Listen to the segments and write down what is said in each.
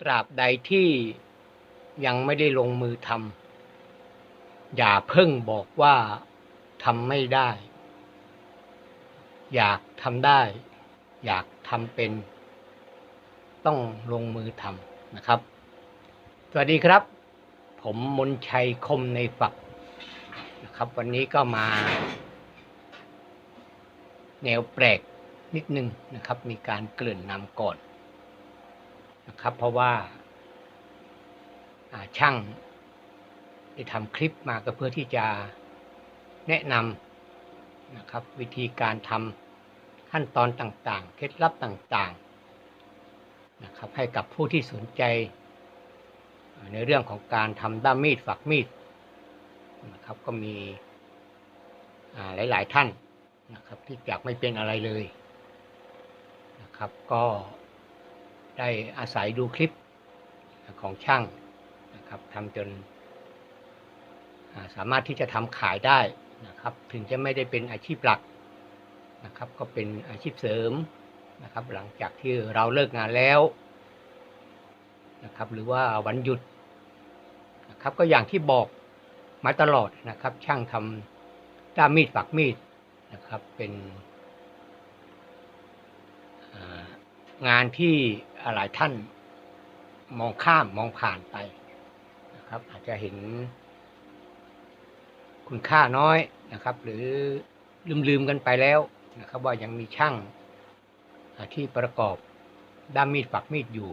ตราบใดที่ยังไม่ได้ลงมือทำอย่าเพิ่งบอกว่าทำไม่ได้ อยากทำได้ อยากทำเป็น ต้องลงมือทำนะครับ สวัสดีครับ ผมมนชัยคมในฝักนะครับ วันนี้ก็มา แนวแปลกนิดนึงนะครับ มีการเกริ่นนำก่อน นะครับ เพราะว่าช่างได้ทำคลิปมาก็เพื่อที่จะแนะนำนะครับ วิธีการทำขั้นตอนต่างๆ เคล็ดลับต่างๆนะครับให้กับผู้ที่สนใจ ในเรื่องของการทำด้ามมีดฝักมีดนะครับก็มีหลาย ๆ ท่านนะครับที่อยากไม่เป็นอะไรเลยนะครับก็ ได้อาศัยดูคลิปของช่างนะครับทำจนสามารถที่จะทำขายได้นะครับ ถึงจะไม่ได้เป็นอาชีพหลักนะครับ ก็เป็นอาชีพเสริมนะครับ หลังจากที่เราเลิกงานแล้วนะครับ หรือว่าวันหยุดนะครับ ก็อย่างที่บอกมาตลอดนะครับ ช่างทำด้ามมีดฝักมีดนะครับ เป็นอ่า งานที่หลายท่านมองข้ามมองผ่านไปนะครับ อาจจะเห็นคุณค่าน้อยนะครับ หรือลืมๆกันไปแล้วนะครับ ว่ายังมีช่างที่ประกอบด้ามมีดฝักมีดอยู่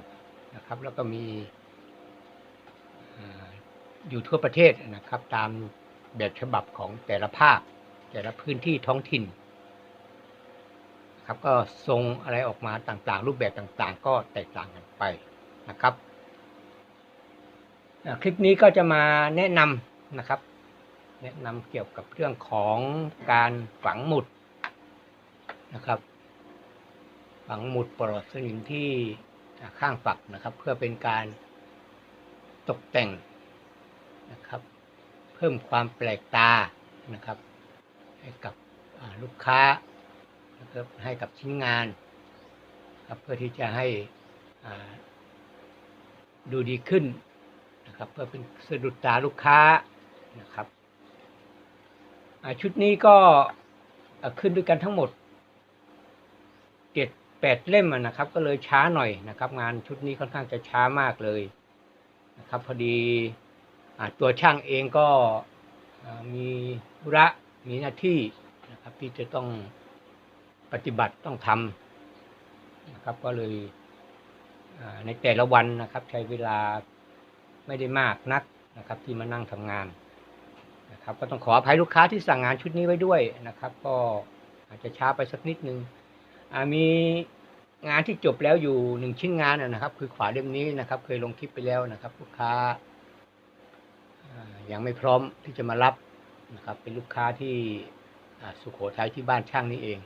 นะครับ แล้วก็มีอยู่ทั่วประเทศนะครับ ตามแบบฉบับของแต่ละภาคแต่ละพื้นที่ท้องถิ่น ครับก็ทรงอะไรออกมาต่างๆ รูปแบบต่างๆ ก็แตกต่างกันไปนะครับคลิปนี้ก็จะมาแนะนำนะครับ แนะนำเกี่ยวกับเรื่องของการฝังหมุดนะครับ ฝังหมุดปลอดสนิมที่ข้างฝักนะครับ เพื่อเป็นการตกแต่งนะครับ เพิ่มความแปลกตานะครับ ให้กับลูกค้า นะครับให้กับชิ้นงานครับเพื่อที่จะให้ดูดีขึ้นนะครับ เพื่อเป็นสะดุดตาลูกค้านะครับชุดนี้ก็ขึ้นด้วยกันทั้งหมดเจ็ดแปดเล่มนะครับ ก็เลยช้าหน่อยนะครับ งานชุดนี้ค่อนข้างจะช้ามากเลยนะครับ พอดีอตัวช่างเองก็มีธุระมีหน้าที่นะครับที่จะต้อง ปฏิบัติต้องทำนะครับ ก็เลยในแต่ละวันนะครับ ใช้เวลาไม่ได้มากนักนะครับ ที่มานั่งทำงานนะครับ ก็ต้องขออภัยลูกค้าที่สั่งงานชุดนี้ไว้ด้วยนะครับ ก็อาจจะช้าไปสักนิดนึงมีงานที่จบแล้วอยู่หนึ่งชิ้นงานนะครับ คือขวาเล่มนี้นะครับ เคยลงคลิปไปแล้วนะครับลูกค้ายังไม่พร้อมที่จะมารับนะครับ เป็นลูกค้าที่สุโขทัยที่บ้านช่างนี่เอง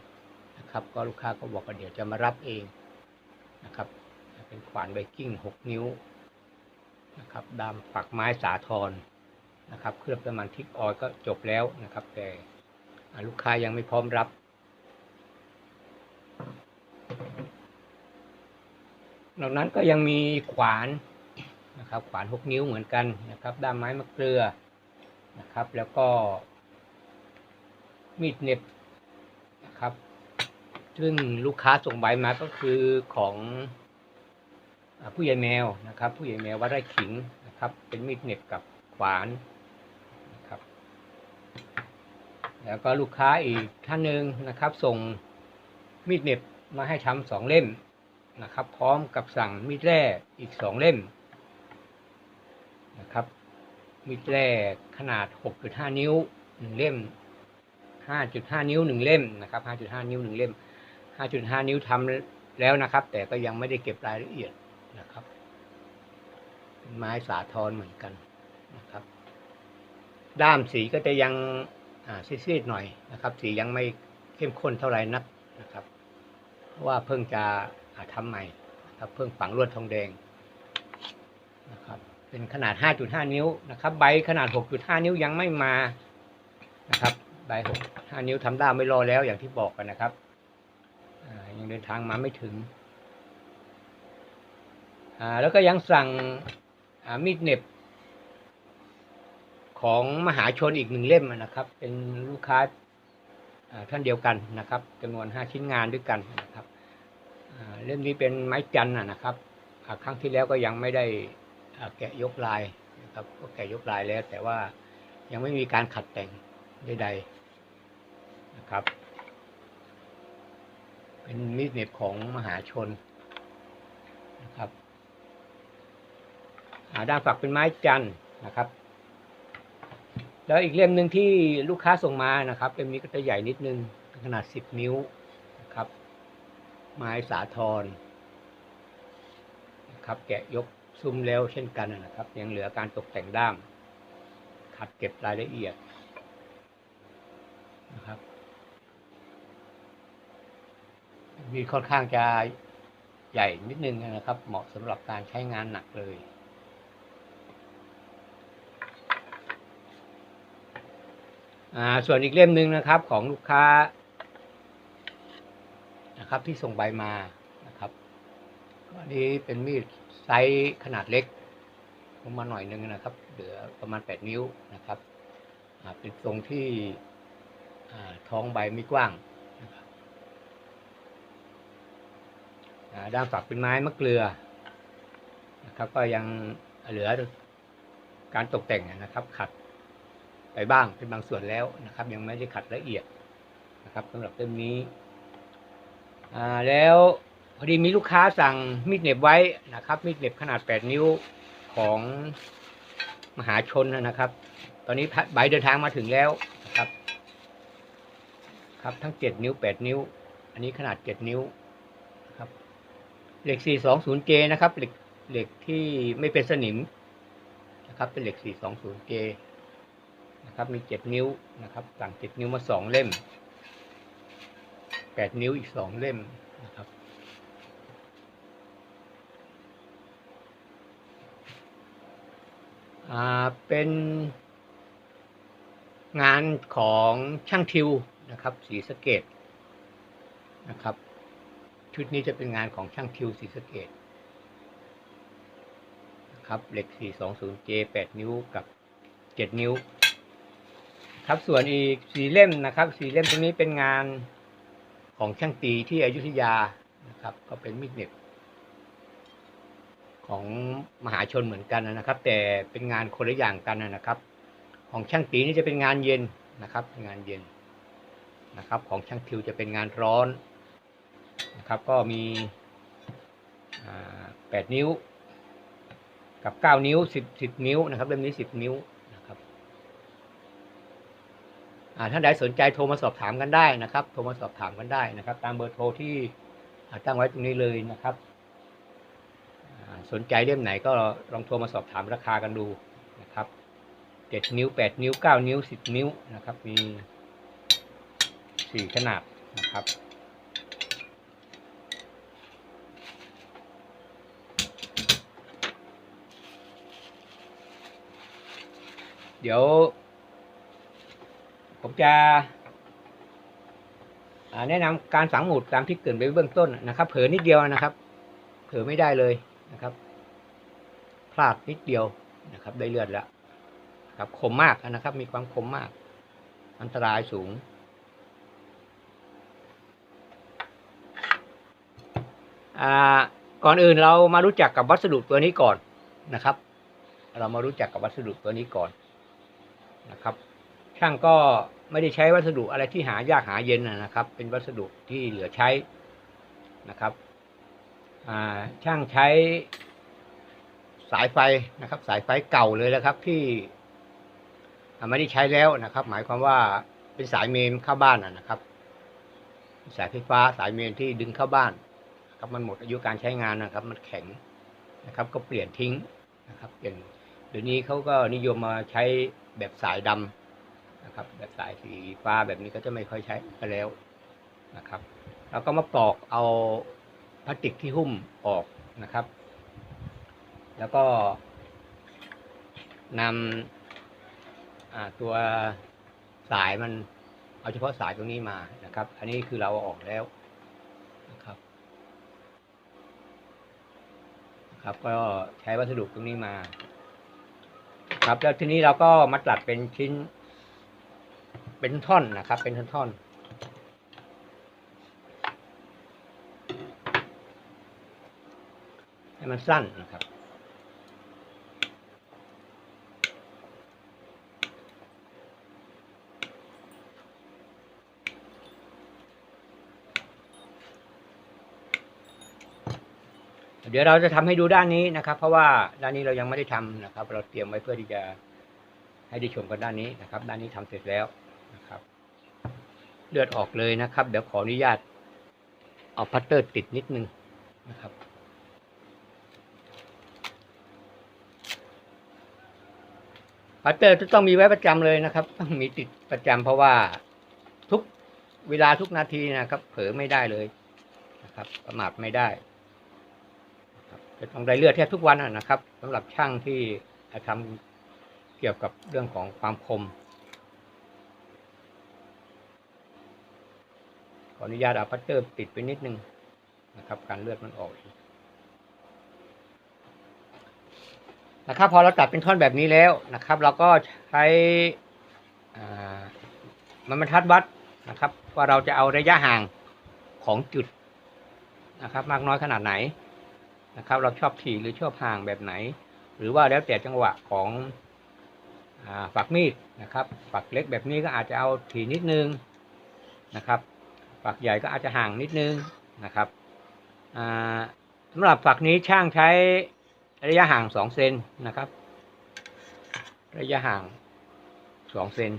นะครับ ก็ลูกค้าก็บอกว่าเดี๋ยวจะมารับเองนะครับเป็นขวานไบกิ้งหกนิ้วนะครับดามฝักไม้สาทรนะครับ เคลือบน้ำมันทิกออยก็จบแล้วนะครับ แต่ลูกค้ายังไม่พร้อมรับ นอกนั้นก็ยังมีขวานนะครับ ขวานหกนิ้วเหมือนกันนะครับด้ามไม้มะเกลือนะครับ แล้วก็มีดเน็บ ซึ่งลูกค้าส่งใบมาก็คือของผู้ใหญ่แมวนะครับ ผู้ใหญ่แมววัดไร่ขิงนะครับ เป็นมีดเน็บกับขวานนะครับ แล้วก็ลูกค้าอีกท่านหนึ่งนะครับ ส่งมีดเน็บมาให้ทำสองเล่มนะครับ พร้อมกับสั่งมีดแร่อีกสองเล่มนะครับ มีดแร่ขนาด 6.5 นิ้วหนึ่งเล่ม 5.5 นิ้วหนึ่งเล่มนะครับ 5.5 นิ้วหนึ่งเล่ม 5.5 นิ้วทำแล้วนะครับ แต่ก็ยังไม่ได้เก็บรายละเอียดนะครับ เป็นไม้สาทรเหมือนกันนะครับ ด้ามสีก็จะยังซีดๆหน่อยนะครับ สียังไม่เข้มข้นเท่าไหร่นักนะครับ เพราะว่าเพิ่งจะอ่าทำใหม่ครับเพิ่งฝังลวดทองแดงนะครับ เป็นขนาด 5.5 นิ้วนะครับ ใบขนาด 6.5 นิ้วยังไม่มานะครับ ใบ 6.5 นิ้วทำด้ามไม่รอแล้วอย่างที่บอกกันนะครับ ยังเดินทางมาไม่ถึงอ่าแล้วก็ยังสั่งมีดเน็บ ของมหาชนอีกหนึ่งเล่มนะครับ เป็นลูกค้าท่านเดียวกันนะครับจำนวนห้าชิ้นงานด้วยกันนะครับเล่มนี้เป็นไม้จันนะครับ ครั้งที่แล้วก็ยังไม่ได้แกะยกลายนะครับก็แกะยกลายแล้ว แต่ว่ายังไม่มีการขัดแต่งใดๆนะครับ เป็นมีดเหน็บของมหาชนนะครับด้านฝักเป็นไม้จันนะครับ แล้วอีกเล่มหนึ่งที่ลูกค้าส่งมานะครับเล่มนี้ก็จะใหญ่นิดนึงขนาด 10 นิ้วนะครับ ไม้สาทรนะครับแกะยกซุ้มแล้วเช่นกันนะครับ ยังเหลือการตกแต่งด้ามขัดเก็บรายละเอียดนะครับ มีค่อนข้างจะใหญ่นิดนึงนะครับ เหมาะสำหรับการใช้งานหนักเลยอ่าส่วนอีกเล่มหนึ่งนะครับของลูกค้านะครับที่ส่งใบมานะครับอันนี้เป็นมีดไซส์ขนาดเล็กลงมาหน่อยนึงนะครับ เหลือประมาณ 8 นิ้วนะครับอ่าเป็นทรงที่อ่าท้องใบไม่กว้างนะครับอ่า ด้านฝักเป็นไม้มะเกลือนะครับก็ยังเหลือการตกแต่งนะครับ ขัดไปบ้างเป็นบางส่วนแล้วนะครับ ยังไม่ได้ขัดละเอียดนะครับสำหรับเล่มนี้อ่าแล้วพอดีมีลูกค้าสั่งมีดเหน็บไว้นะครับ มีดเหน็บขนาด 8 นิ้วของมหาชนนะครับ ตอนนี้ใบเดินทางมาถึงแล้วนะครับ ครับทั้ง 7 นิ้ว 8 นิ้ว อันนี้ขนาด 7 นิ้ว เหล็ก 420J นะครับ เหล็กเหล็กที่ไม่เป็นสนิมนะครับ เป็นเหล็ก 420J นะครับ มีเจ็ดนิ้วนะครับสั่งเจ็ดนิ้วมาสองเล่มแปดนิ้วอีกสองเล่มนะครับอ่าเป็นงานของช่างทิวนะครับ สีสะเกตนะครับ ชุดนี้จะเป็นงานของช่างทิวสีสเกตครับเหล็ก 420J 8 นิ้วกับ 7 นิ้ว ครับส่วนอีกสีเล่มนะครับสีเล่มตรงนี้เป็นงานของช่างตีที่อยุธยานะครับ ก็เป็นมีดเน็บของมหาชนเหมือนกันนะครับ แต่เป็นงานคนละอย่างกันนะครับ ของช่างตีนี่จะเป็นงานเย็นนะครับงานเย็นนะครับ ของช่างทิวจะเป็นงานร้อน นะครับก็มีแปดนิ้ว กับเก้านิ้วสิบสิบนิ้วนะครับเล่มนี้สิบนิ้วนะครับอ่าท่านใดสนใจโทรมาสอบถามกันได้นะครับ โทรมาสอบถามกันได้นะครับ ตามเบอร์โทรที่ตั้งไว้ตรงนี้เลยนะครับสนใจเล่มไหนก็ลองโทรมาสอบถามราคากันดูนะครับเจ็ดนิ้วแปดนิ้วเก้านิ้วสิบนิ้วนะครับ มีสี่ขนาดนะครับ เดี๋ยว ผมจะแนะนำการฝังหมุดตามที่เกินไปเบื้องต้นนะครับ เผลอนิดเดียวนะครับ เผลอไม่ได้เลยนะครับ พลาดนิดเดียวนะครับ ได้เลือดแล้วครับคมมากนะครับ มีความคมมาก อันตรายสูงอ่าก่อนอื่นเรามารู้จักกับวัสดุตัวนี้ก่อนนะครับ เรามารู้จักกับวัสดุตัวนี้ก่อน นะครับ ช่างก็ไม่ได้ใช้วัสดุอะไรที่หายากหาเย็นนะครับ เป็นวัสดุที่เหลือใช้นะครับช่างใช้สายไฟนะครับ สายไฟเก่าเลยนะครับ ที่ไม่ได้ใช้แล้วนะครับ หมายความว่าเป็นสายเมนเข้าบ้านนะครับ สายไฟฟ้าสายเมนที่ดึงเข้าบ้านครับมันหมดอายุการใช้งานนะครับ มันแข็งนะครับ ก็เปลี่ยนทิ้งนะครับเปลี่ยนเดี๋ยวนี้เขาก็นิยมมาใช้ แบบสายดำนะครับ แบบสายสีฟ้าแบบนี้ก็จะไม่ค่อยใช้กันแล้วนะครับ แล้วก็มาปอกเอาพลาสติกที่หุ้มออกนะครับ แล้วก็นำตัวสายมันเอาเฉพาะสายตรงนี้มานะครับ อันนี้คือเราออกแล้วนะครับครับ ก็ใช้วัสดุตรงนี้มา ครับ แล้วทีนี้เราก็มาตัดเป็นชิ้น เป็นท่อนนะครับ เป็นท่อนๆให้มันสั้นนะครับ เดี๋ยวเราจะทำให้ดูด้านนี้นะครับ เพราะว่าด้านนี้เรายังไม่ได้ทำนะครับ เราเตรียมไว้เพื่อที่จะให้ได้ชมกันด้านนี้นะครับ ด้านนี้ทำเสร็จแล้วนะครับ เลือดออกเลยนะครับ เดี๋ยวขออนุญาตเอาพัตเตอร์ติดนิดนึงนะครับพัตเตอร์จะต้องมีไว้ประจำเลยนะครับ ต้องมีติดประจำเพราะว่าทุกเวลาทุกนาทีนะครับ เผลอไม่ได้เลยนะครับ ประมาทไม่ได้ จะต้องได้เลือดแทบทุกวันนะครับสำหรับช่างที่จะทำเกี่ยวกับเรื่องของความคม ขออนุญาตเอาพัตเตอร์ติดไปนิดนึงนะครับ การเลือดมันออกนะครับพอเราตัดเป็นท่อนแบบนี้แล้วนะครับ เราก็ใช้มันบรรทัดวัดนะครับ ว่าเราจะเอาระยะห่างของจุดนะครับ มากน้อยขนาดไหน นะครับ เราชอบถี่หรือชอบห่างแบบไหน หรือว่าแล้วแต่จังหวะของอฝักมีดนะครับฝักเล็กแบบนี้ก็อาจจะเอาถี่นิดนึงนะครับฝักใหญ่ก็อาจจะห่างนิดนึงนะครับอ่าสำหรับฝักนี้ช่างใช้ระยะห่างสองเซนนะครับ ระยะห่างสองเซน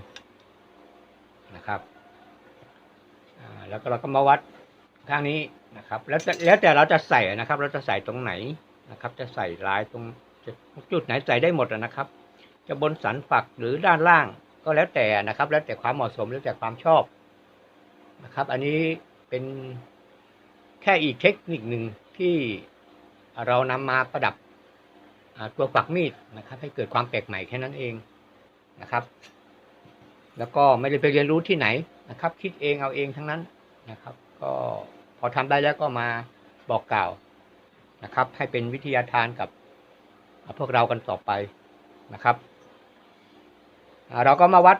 นะครับแล้วก็เราก็มาวัดข้างนี้ นะครับ แล้วแต่แล้วแต่เราจะใส่นะครับ เราจะใส่ตรงไหนนะครับ จะใส่ลายตรงจุดไหนใส่ได้หมดอะนะครับ จะบนสันฝักหรือด้านล่างก็แล้วแต่นะครับ แล้วแต่ความเหมาะสมแล้วแต่ความชอบนะครับ อันนี้เป็นแค่อีกเทคนิคหนึ่งที่เรานำมาประดับตัวฝักมีดนะครับ ให้เกิดความแปลกใหม่แค่นั้นเองนะครับ แล้วก็ไม่ได้ไปเรียนรู้ที่ไหนนะครับ คิดเองเอาเองทั้งนั้นนะครับ ก็ พอทำได้แล้วก็มาบอกกล่าวนะครับ ให้เป็นวิทยาทานกับพวกเรากันต่อไปนะครับ เราก็มาวัด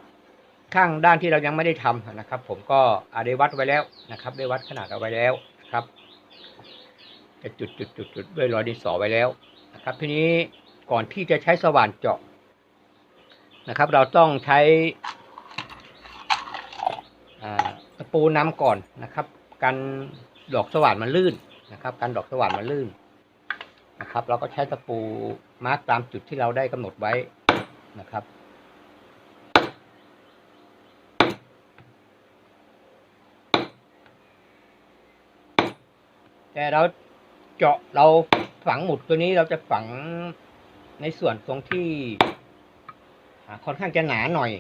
ข้างด้านที่เรายังไม่ได้ทำนะครับ ผมก็อได้วัดไว้แล้วนะครับ ได้วัดขนาดเอาไว้แล้วนะครับจะจุดจุดจุดจุดด้วยรอยดินสอไว้แล้วนะครับ ทีนี้ก่อนที่จะใช้สว่านเจาะนะครับ เราต้องใช้ตะปูน้ำก่อนนะครับ กันดอกสว่านมันลื่นนะครับกันดอกสว่านมันลื่นนะครับ เราก็ใช้ตะปูมาร์กตามจุดที่เราได้กำหนดไว้นะครับ แต่เราเจาะเราฝังหมุดตัวนี้เราจะฝังในส่วนตรงที่ค่อนข้างจะหนาหน่อย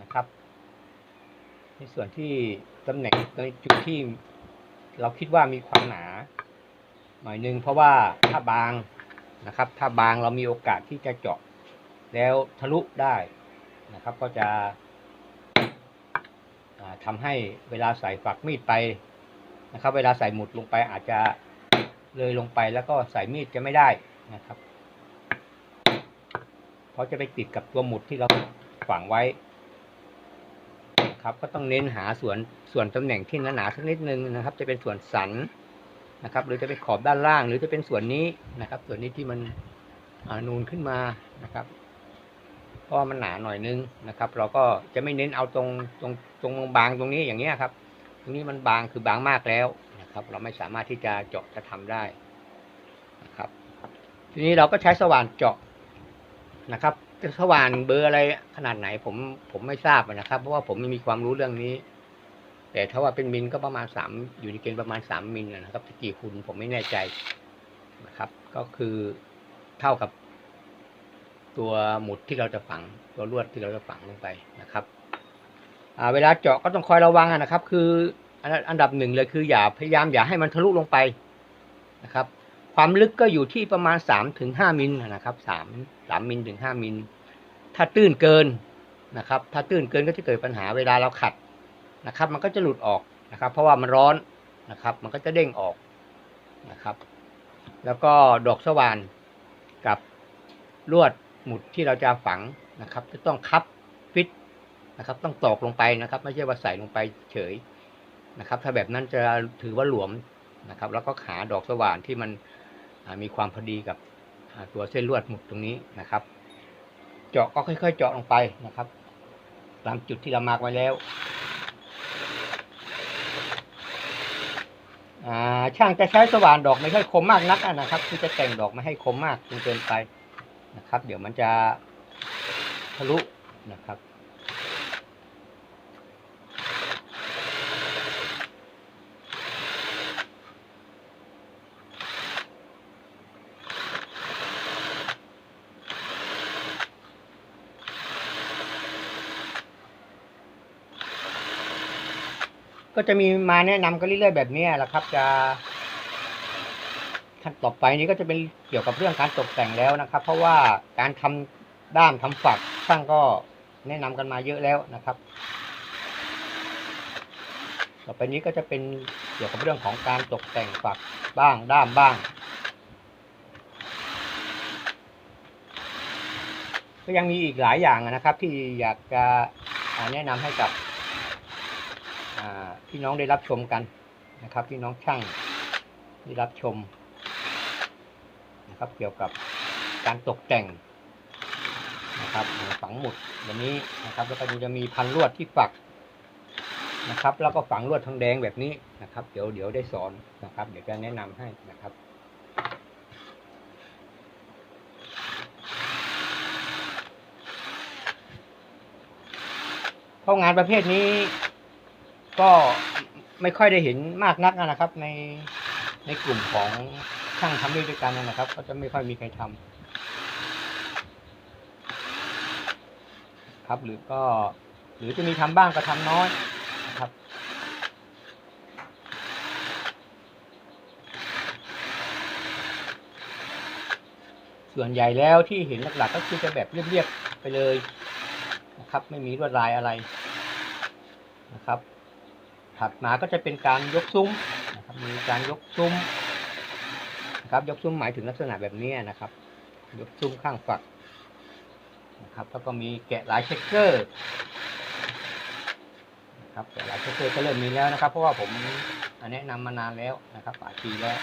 นะครับ ในส่วนที่ ตำแหน่งในจุดที่เราคิดว่ามีความหนา หน่อยหนึงเพราะว่าถ้าบางนะครับ ถ้าบางเรามีโอกาสที่จะเจาะ แล้วทะลุได้นะครับ ก็จะอ่าทำให้เวลาใส่ฝักมีดไปนะครับ เวลาใส่หมุดลงไปอาจจะเลยลงไปแล้วก็ใส่มีดจะไม่ได้นะครับ เพราะจะไปติดกับตัวหมุดที่เราฝังไว้ ครับ ก็ต้องเน้นหาส่วนส่วนตำแหน่งที่หนาๆสักนิดนึงนะครับ จะเป็นส่วนสันนะครับ หรือจะเป็นขอบด้านล่าง หรือจะเป็นส่วนนี้นะครับ ส่วนนี้ที่มันนูนขึ้นมานะครับเพราะมันหนาหน่อยนึงนะครับ เราก็จะไม่เน้นเอาตรงตรงตรงบางตรงนี้อย่างเงี้ยครับ ตรงนี้มันบางคือบางมากแล้วนะครับ เราไม่สามารถที่จะเจาะจะทำได้นะครับ ทีนี้เราก็ใช้สว่านเจาะนะครับ จะสว่านเบอร์อะไรขนาดไหน ผมผมไม่ทราบนะครับ เพราะว่าผมไม่มีความรู้เรื่องนี้ แต่ถ้าว่าเป็นมิลก็ประมาณสามอยู่ในเกณฑ์ประมาณสามมิลนะครับจะกี่คุณผมไม่แน่ใจนะครับ ก็คือเท่ากับตัวหมุดที่เราจะฝัง ตัวลวดที่เราจะฝังลงไปนะครับเวลาเจาะก็ต้องคอยระวังนะครับ คืออันอันดับหนึ่งเลยคืออย่าพยายามอย่าให้มันทะลุลงไปนะครับ ความลึกก็อยู่ที่ประมาณสามถึงห้ามิลนะครับสาม สามมิลถึงห้ามิล ถ้าตื้นเกินนะครับ ถ้าตื้นเกินก็จะเกิดปัญหาเวลาเราขัดนะครับ มันก็จะหลุดออกนะครับ เพราะว่ามันร้อนนะครับ มันก็จะเด้งออกนะครับ แล้วก็ดอกสว่านกับลวดหมุดที่เราจะฝังนะครับ จะต้องคับฟิตนะครับ ต้องตอกลงไปนะครับ ไม่ใช่ว่าใส่ลงไปเฉยนะครับ ถ้าแบบนั้นจะถือว่าหลวมนะครับ แล้วก็ขาดอกสว่านที่มันมีความพอดีกับ ตัวเส้นลวดหมุดตรงนี้นะครับ เจาะก็ค่อย ๆ เจาะลงไปนะครับ ตามจุดที่เรามาร์กไว้แล้วช่างจะใช้สว่านดอกไม่ค่อยคมมากนักนะครับที่จะแต่งดอกไม่ให้คมมากจนเกินไปนะครับ เดี๋ยวมันจะทะลุนะครับ ก็จะมีมาแนะนำกันเรื่อยๆแบบนี้แหละครับ จะขั้นต่อไปนี้ก็จะเป็นเกี่ยวกับเรื่องการตกแต่งแล้วนะครับ เพราะว่าการทำด้ามทำฝักช่างก็แนะนำกันมาเยอะแล้วนะครับ ต่อไปนี้ก็จะเป็นเกี่ยวกับเรื่องของการตกแต่งฝักบ้างด้ามบ้าง ก็ยังมีอีกหลายอย่างนะครับ ที่อยากจะแนะนำให้กับ พี่น้องได้รับชมกันนะครับ พี่น้องช่างได้รับชมนะครับ เกี่ยวกับการตกแต่งนะครับฝังหมุดแบบนี้นะครับ แล้วก็จะมีพันลวดที่ฝักนะครับ แล้วก็ฝังลวดทองแดงแบบนี้นะครับ เดี๋ยวเดี๋ยวได้สอนนะครับ เดี๋ยวจะแนะนำให้นะครับเพราะงานประเภทนี้ ก็ไม่ค่อยได้เห็นมากนักนะครับ ในในกลุ่มของช่างทำด้วยกันนะครับ ก็จะไม่ค่อยมีใครทำครับหรือก็ หรือจะมีทำบ้างก็ทำน้อยนะครับส่วนใหญ่แล้วที่เห็นหลักๆก็คือจะแบบเรียบๆไปเลยนะครับ ไม่มีลวดลายอะไรนะครับ ถัดมาก็จะเป็นการยกซุ้มนะครับมีการยกซุ้มนะครับยกซุ้มหมายถึงลักษณะแบบนี้นะครับ ยกซุ้มข้างฝักนะครับแล้วก็มีแกะลายเช็คเกอร์นะครับแกะลายเช็คเกอร์ก็เริ่มมีแล้วนะครับ เพราะว่าผมแนะนำมานานแล้วนะครับหลายปีแล้ว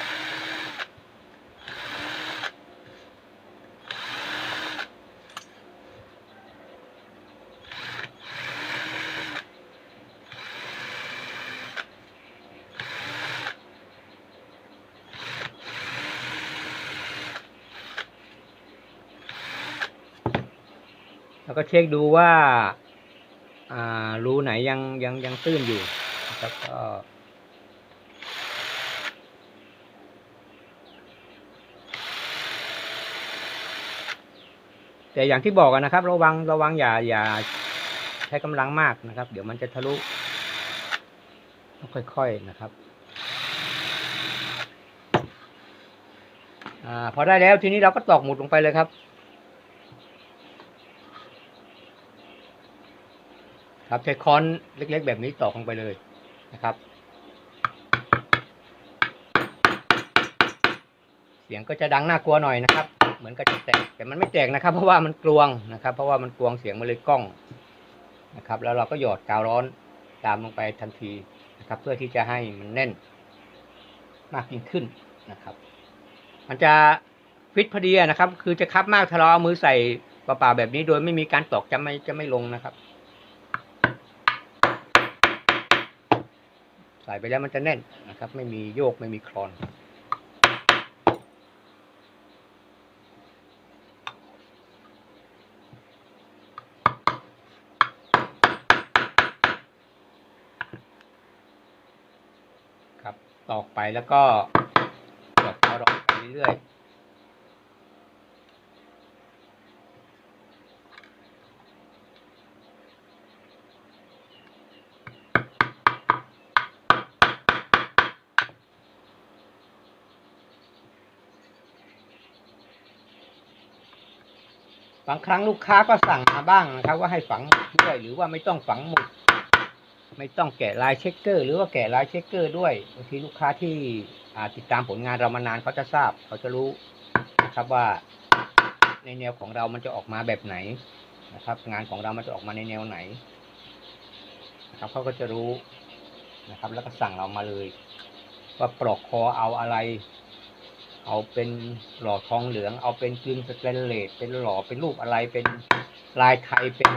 แล้วก็เช็คดูว่าอ่ารูไหนยังยังยังตื้นอยู่นะครับก็แต่อย่างที่บอกกันนะครับ ระวังระวังอย่าอย่าใช้กำลังมากนะครับ เดี๋ยวมันจะทะลุต้องค่อยๆนะครับอพอได้แล้วทีนี้เราก็ตอกหมุดลงไปเลยครับ ครับใช้ค้อนเล็กๆ แบบนี้ตอกลงไปเลยนะครับ เสียงก็จะดังน่ากลัวหน่อยนะครับ เหมือนกับจะแตกแต่มันไม่แตกนะครับ เพราะว่ามันกลวงนะครับ เพราะว่ามันกลวงเสียงมันเลยกล้องนะครับ แล้วเราก็หยอดกาวร้อนตามลงไปทันทีนะครับ เพื่อที่จะให้มันแน่นมากยิ่งขึ้นนะครับ มันจะฟิตพอดีนะครับ คือจะคับมากถ้าเราเอามือใส่เปล่าๆแบบนี้โดยไม่มีการตอกจะไม่จะไม่ลงนะครับ ใส่ไปแล้วมันจะแน่นนะครับ ไม่มีโยกไม่มีคลอน ครับตอกไปแล้วก็ตอกเอาดอกไปเรื่อยๆางครั้งลูกค้าก็สั่งมาบ้างนะครับ ว่าให้ฝังหมุดด้วยหรือว่าไม่ต้องฝังหมุด ไม่ต้องแกะลายเช็คเกอร์ หรือว่าแกะลายเช็คเกอร์ด้วยบางทีลูกค้าที่ติดตามผลงานเรามานานเขาจะทราบ เขาจะรู้นะครับว่า ในแนวของเรามันจะออกมาแบบไหนนะครับ งานของเรามันจะออกมาในแนวไหนนะครับเขาก็จะรู้นะครับ แล้วก็สั่งเรามาเลย ว่าปลอกคอเอาอะไร เอาเป็นหล่อทองเหลือง เอาเป็นกึ่งสแตนเลสเป็นหล่อเป็นรูปอะไรเป็นลายไทยเป็น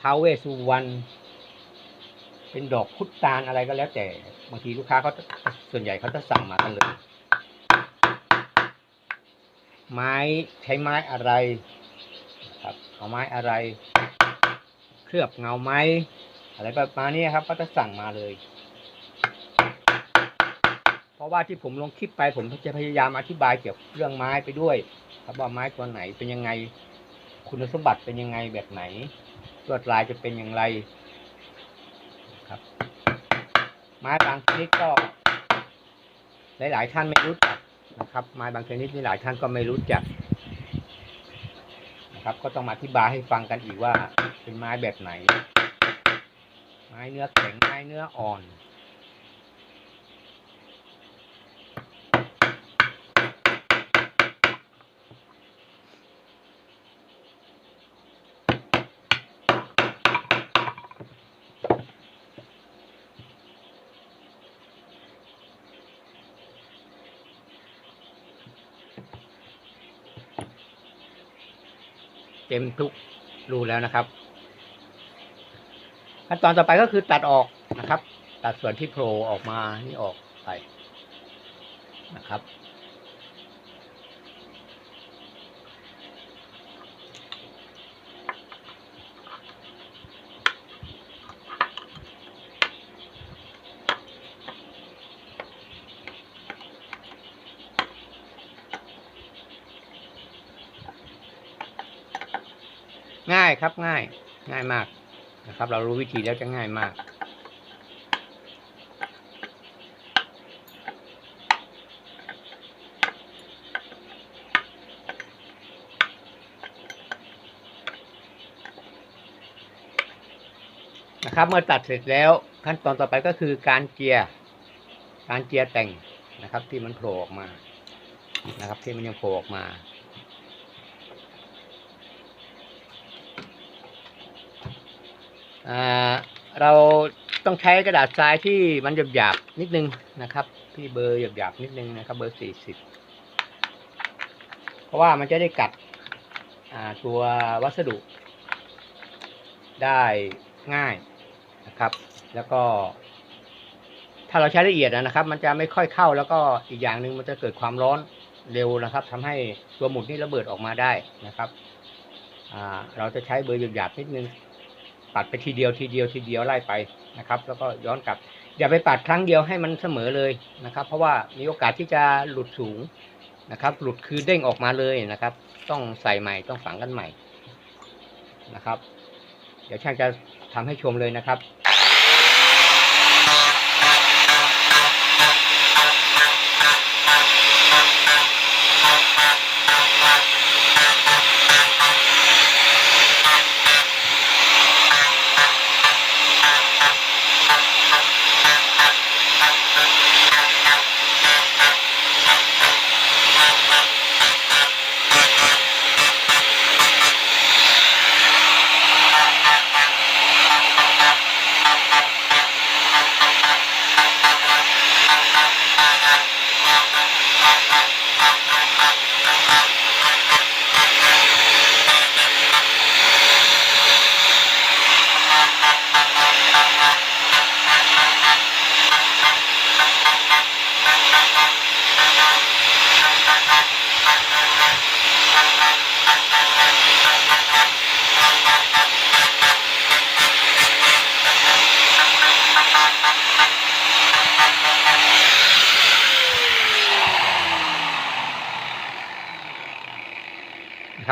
ท้าวเวสุวรรณเป็นดอกพุทตานอะไรก็แล้วแต่บางทีลูกค้าเขาส่วนใหญ่เขาจะสั่งมากันเลยไม้ใช้ไม้อะไรครับเอาไม้อะไร เคลือบเงาไม้อะไรประมาณนี้ครับ ก็จะสั่งมาเลย ราะว่าที่ผมลงคลิปไปผมจะพยายามอธิบายเกี่ยวกับเรื่องไม้ไปด้วยครับว่าไม้ตัวไหนเป็นยังไง คุณสมบัติเป็นยังไงแบบไหนลวดลายจะเป็นอย่างไรครับ ไม้บางชนิดก็ หลาย ๆ ท่านไม่รู้จักนะครับ ไม้บางชนิดนี่หลายท่านก็ไม่รู้จักนะครับ ก็ต้องมาอธิบายให้ฟังกันอีกว่าเป็นไม้แบบไหน ไม้เนื้อแข็งไม้เนื้ออ่อน ต็มทุกรูแล้วนะครับ ขั้นตอนต่อไปก็คือตัดออกนะครับ ตัดส่วนที่โผล่ออกมานี่ออกไปนะครับ ง่ายครับง่าย ง่ายมากนะครับ เรารู้วิธีแล้วจะง่ายมากนะครับเมื่อตัดเสร็จแล้วขั้นตอนต่อไปก็คือการเจียการเจียแต่งนะครับ ที่มันโผล่ออกมานะครับ ที่มันยังโผล่ออกมา อ่า เราต้องใช้กระดาษทรายที่มันหยาบๆนิดนึงนะครับ ที่เบอร์หยาบๆนิดนึงนะครับ เบอร์สี่สิบเพราะว่ามันจะได้กัดตัววัสดุได้ง่ายนะครับ แล้วก็ ถ้าเราใช้ละเอียดนะครับ มันจะไม่ค่อยเข้าแล้วก็อีกอย่างหนึ่งมันจะเกิดความร้อนเร็วนะครับทำให้ตัวหมุดนี่ระเบิดออกมาได้นะครับเราจะใช้เบอร์หยาบๆนิดนึง ปัดไปทีเดียวทีเดียวทีเดียวไล่ไปนะครับ แล้วก็ย้อนกลับ อย่าไปปัดครั้งเดียวให้มันเสมอเลยนะครับ เพราะว่ามีโอกาสที่จะหลุดสูงนะครับ หลุดคือเด้งออกมาเลยนะครับ ต้องใส่ใหม่ต้องฝังกันใหม่นะครับ เดี๋ยวช่างจะทำให้ชมเลยนะครับ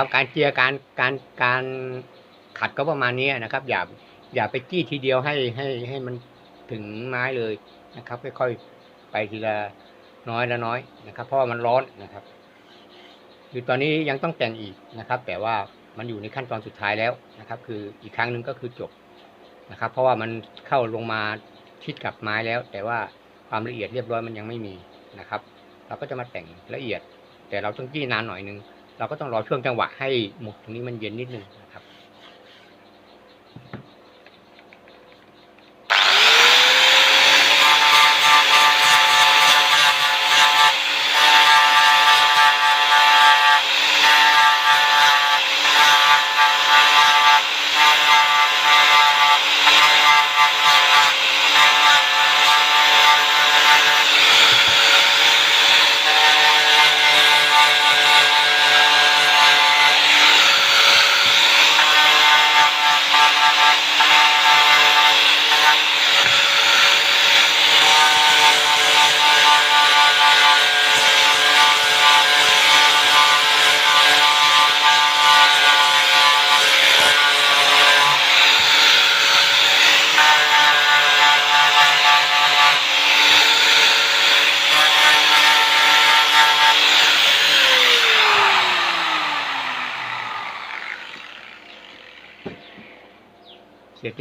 นะครับ การเจียการการการขัดก็ประมาณนี้นะครับ อย่าอย่าไปจี้ทีเดียวให้ให้ให้มันถึงไม้เลยนะครับ ค่อยๆไปทีละน้อยละน้อยนะครับ เพราะมันร้อนนะครับคือตอนนี้ยังต้องแต่งอีกนะครับ แต่ว่ามันอยู่ในขั้นตอนสุดท้ายแล้วนะครับ คืออีกครั้งหนึ่งก็คือจบนะครับ เพราะว่ามันเข้าลงมาชิดกับไม้แล้ว แต่ว่าความละเอียดเรียบร้อยมันยังไม่มีนะครับ เราก็จะมาแต่งละเอียด แต่เราต้องจี้นานหน่อยนึง เราก็ต้องรอช่วงจังหวะให้หมกตรงนี้มันเย็นนิดนึง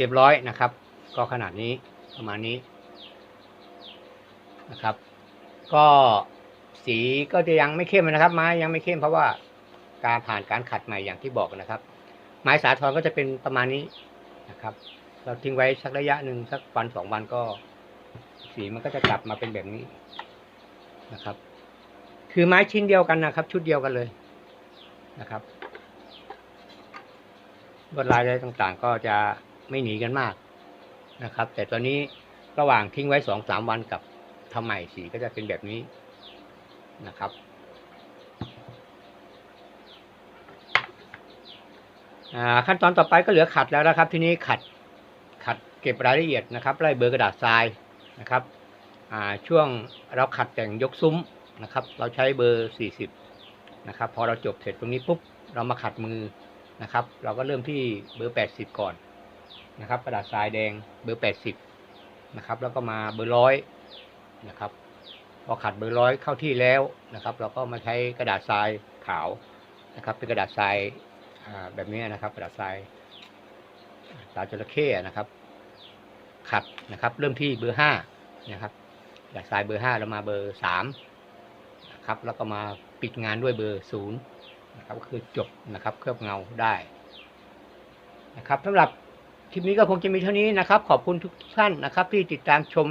เรียบร้อยนะครับ ก็ขนาดนี้ประมาณนี้นะครับ ก็สีก็จะยังไม่เข้มนะครับ ไม้ยังไม่เข้มเพราะว่าการผ่านการขัดใหม่อย่างที่บอกนะครับ ไม้สาทรก็จะเป็นประมาณนี้นะครับ เราทิ้งไว้สักระยะหนึ่งสักวันสองวันก็ สีมันก็จะกลับมาเป็นแบบนี้นะครับ คือไม้ชิ้นเดียวกันนะครับ ชุดเดียวกันเลยนะครับลวดลายอะไรต่างๆ ก็จะ ไม่หนีกันมากนะครับ แต่ตอนนี้ระหว่างทิ้งไว้สองสามวันกับทำใหม่สีก็จะเป็นแบบนี้นะครับ ขั้นตอนต่อไปก็เหลือขัดแล้วนะครับ ทีนี้ขัดขัดเก็บรายละเอียดนะครับไล่เบอร์กระดาษทรายนะครับช่วงเราขัดแต่งยกซุ้มนะครับ เราใช้เบอร์ 40 นะครับ พอเราจบเสร็จตรงนี้ปุ๊บเรามาขัดมือนะครับ เราก็เริ่มที่เบอร์ 80 ก่อน นะครับกระดาษทรายแดงเบอร์ 80 นะครับ แล้วก็มาเบอร์ร้อยนะครับพอขัดเบอร์ร้อยเข้าที่แล้วนะครับ เราก็มาใช้กระดาษทรายขาวนะครับ เป็นกระดาษทรายแบบนี้นะครับ กระดาษทรายตาจระเข้นะครับ ขัดนะครับ เริ่มที่เบอร์ห้านะครับกระดาษทรายเบอร์ห้าแล้วมาเบอร์สามนะครับ แล้วก็มาปิดงานด้วยเบอร์ศูนย์นะครับก็คือจบนะครับ เคลือบเงาได้นะครับสำหรับ คลิปนี้ก็คงจะมีเท่านี้นะครับ ขอบคุณทุกท่านนะครับ ที่ติดตามชม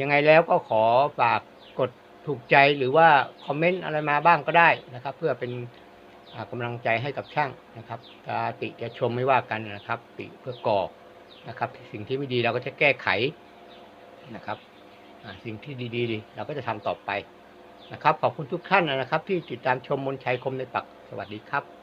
ยังไงแล้วก็ขอฝากกดถูกใจหรือว่าคอมเมนต์อะไรมาบ้างก็ได้นะครับ เพื่อเป็นอ่ากำลังใจให้กับช่างนะครับจะติจะชมไม่ว่ากันนะครับ ติเพื่อก่อนะครับ สิ่งที่ไม่ดีเราก็จะแก้ไขนะครับสิ่งที่ดีๆ เราก็จะทำต่อไปนะครับ ขอบคุณทุกท่านนะครับ ที่ติดตามชมมนชัยคมในปักสวัสดีครับ